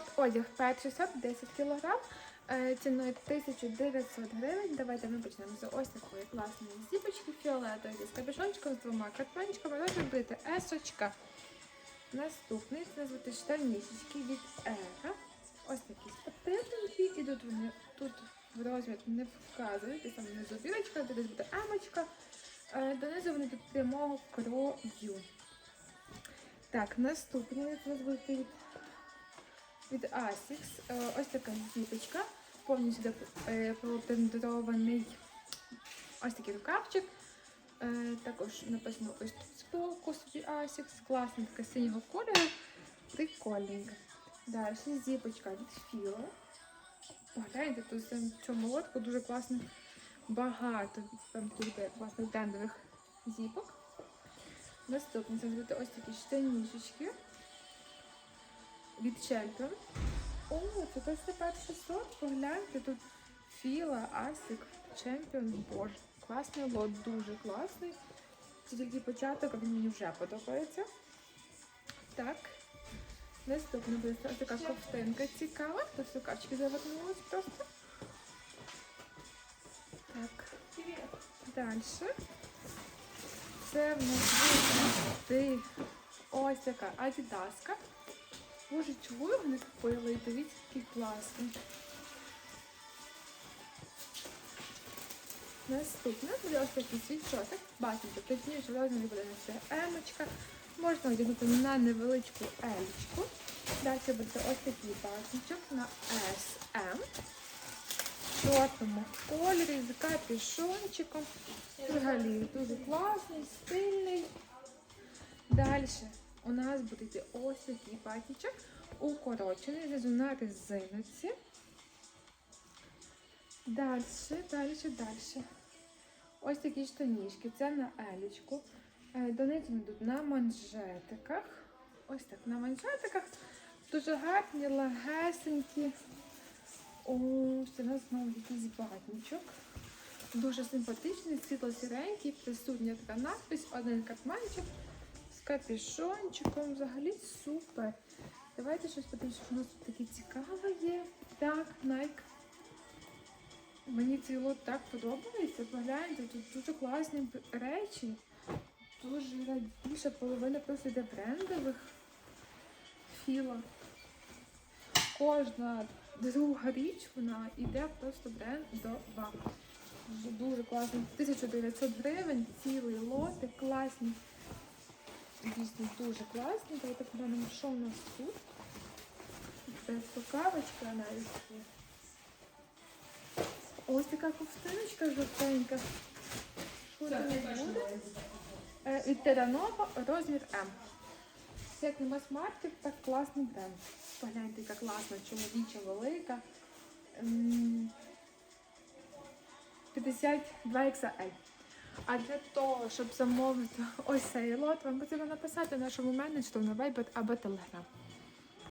спортодяг перший сорт 10 кг. е, Ціною 1900 гривень. Давайте ми почнемо з ось такої класної зіпочки фіолетової з капюшончиком з двома карманчиками. Можна робити есочка. Наступний це назвати штанішечки від Ера. Ось такі спортивненькі. Ідуть вони тут в розмір не вказують, десь там внизу бірочка, де десь буде емочка. Е, Донизу вони тут прямого крою. Так, наступний це назвати від, від Asics. Е, Ось така зіпочка. Повністю е, пропендрований ось такий рукавчик. Е, також написано ось тут збоку собі Asics. Класна така синього кольору. Прикольненька. Далі зіпочка від Філа. Погляньте, тут в цьому лотку дуже класно багато там тут класних брендових зіпок. Наступне це ось такі штанішечки від Champion. О, це точно перший сорт. Погляньте, тут Філа, Асик, Champion. Боже, класний лот, дуже класний. Це тільки початок, а він мені вже подобається. Так. Наступне буде така ковтинка цікава. Тут рукавчики завернулись просто. Так. Далі. Це в нас буде ось така адідаска. Боже, чого його не купили? І Дивіться, який класний. Наступне буде ось такий світшотик. Бачите, точніше в розмірі буде на це емочка. Можна одягнути на невеличку елічку. Далі буде ось такий бачничок на SM. В чорному кольорі з капюшончиком. Взагалі дуже класний, стильний. Далі у нас буде ось такий патічок, укорочений, знизу на. Далі, далі, далі. Ось такі штанішки. Це на елічку. Е, Донизу йдуть на манжетиках. Ось так, на манжетиках. Дуже гарні, легесенькі. Ось у нас знову якийсь батничок. Дуже симпатичний, світло-сіренький, присутня така надпись, один катманчик капюшончиком. Взагалі супер. Давайте щось подивимося, що у нас тут таке цікаве є. Так, Nike. Мені цей лот так подобається. Погляньте, тут дуже класні речі. Дуже більша половина просто йде брендових філа. Кожна друга річ вона йде просто брендова. Дуже класно. 1900 гривень, цілий лоти, класні. Дійсно дуже класні. Давайте поглянемо, що у нас тут. Це рукавочка навіть. Ось така ковтиночка жовтенька. Що це буде? Е, Від Теранова розмір М. Як не мас-маркет, так класний бренд. Погляньте, яка класна, чоловіча велика. 52 XL. А для того, щоб замовити ось цей лот, вам потрібно написати нашому менеджеру на Viber або Telegram.